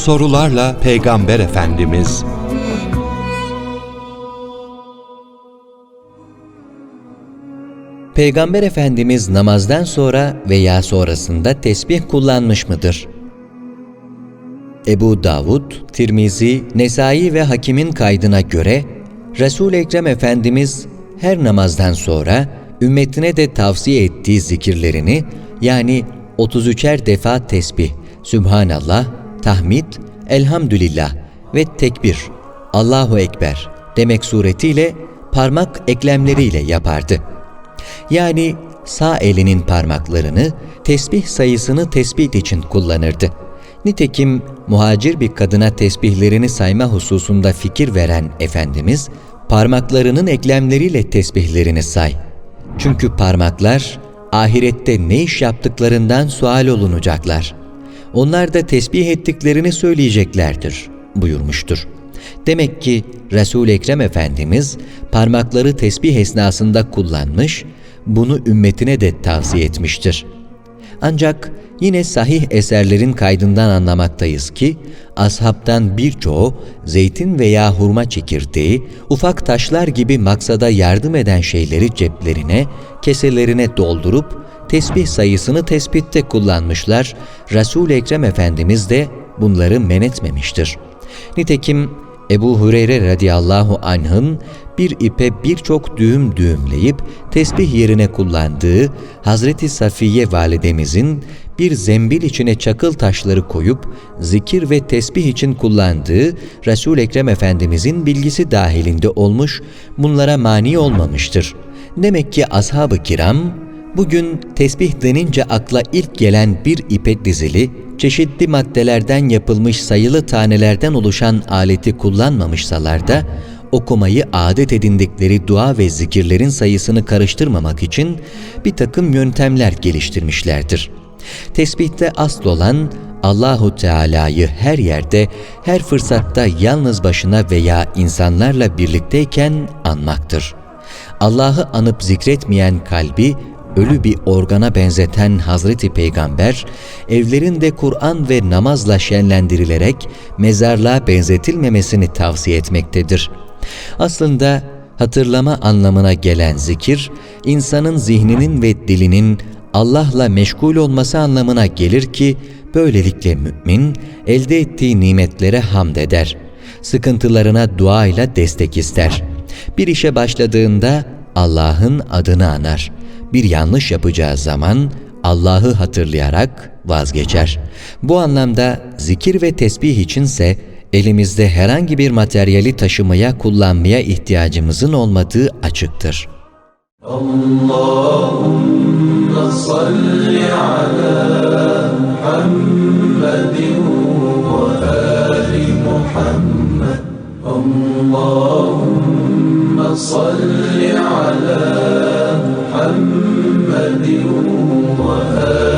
Sorularla Peygamber Efendimiz Peygamber Efendimiz namazdan sonra veya sonrasında tesbih kullanmış mıdır? Ebu Davud, Tirmizi, Nesai ve Hakim'in kaydına göre Resul Ekrem Efendimiz her namazdan sonra ümmetine de tavsiye ettiği zikirlerini yani 33'er defa tesbih, Sübhanallah, tahmid, elhamdülillah ve tekbir, Allahu Ekber demek suretiyle parmak eklemleriyle yapardı. Yani sağ elinin parmaklarını tesbih sayısını tespit için kullanırdı. Nitekim muhacir bir kadına tesbihlerini sayma hususunda fikir veren Efendimiz, parmaklarının eklemleriyle tesbihlerini say. Çünkü parmaklar ahirette ne iş yaptıklarından sual olunacaklar. Onlar da tesbih ettiklerini söyleyeceklerdir buyurmuştur. Demek ki resul Ekrem Efendimiz parmakları tesbih esnasında kullanmış, bunu ümmetine de tavsiye etmiştir. Ancak yine sahih eserlerin kaydından anlamaktayız ki, ashabtan birçoğu zeytin veya hurma çekirdeği, ufak taşlar gibi maksada yardım eden şeyleri ceplerine, keselerine doldurup tesbih sayısını tespitte kullanmışlar. Resul-i Ekrem Efendimiz de bunları men etmemiştir. Nitekim Ebu Hureyre radıyallahu anh'ın bir ipe birçok düğüm düğümleyip tesbih yerine kullandığı Hazreti Safiye validemizin bir zembil içine çakıl taşları koyup zikir ve tesbih için kullandığı resul Ekrem Efendimizin bilgisi dahilinde olmuş, bunlara mani olmamıştır. Demek ki ashab-ı kiram Bugün tesbih denince akla ilk gelen bir ipe dizili, çeşitli maddelerden yapılmış sayılı tanelerden oluşan aleti kullanmamışsalar da, okumayı adet edindikleri dua ve zikirlerin sayısını karıştırmamak için bir takım yöntemler geliştirmişlerdir. Tesbihte asıl olan Allahu Teala'yı her yerde, her fırsatta yalnız başına veya insanlarla birlikteyken anmaktır. Allah'ı anıp zikretmeyen kalbi ölü bir organa benzeten Hazreti Peygamber, evlerinde Kur'an ve namazla şenlendirilerek mezarlığa benzetilmemesini tavsiye etmektedir. Aslında hatırlama anlamına gelen zikir, insanın zihninin ve dilinin Allah'la meşgul olması anlamına gelir ki, böylelikle mümin elde ettiği nimetlere hamd eder. Sıkıntılarına duayla destek ister. Bir işe başladığında Allah'ın adını anar.'' Bir yanlış yapacağı zaman Allah'ı hatırlayarak vazgeçer. Bu anlamda zikir ve tesbih içinse elimizde herhangi bir materyali taşımaya, kullanmaya ihtiyacımızın olmadığı açıktır. Allahümme salli ala Muhammedin ve ali Muhammed Allahümme salli ala آمنوا وآمنوا.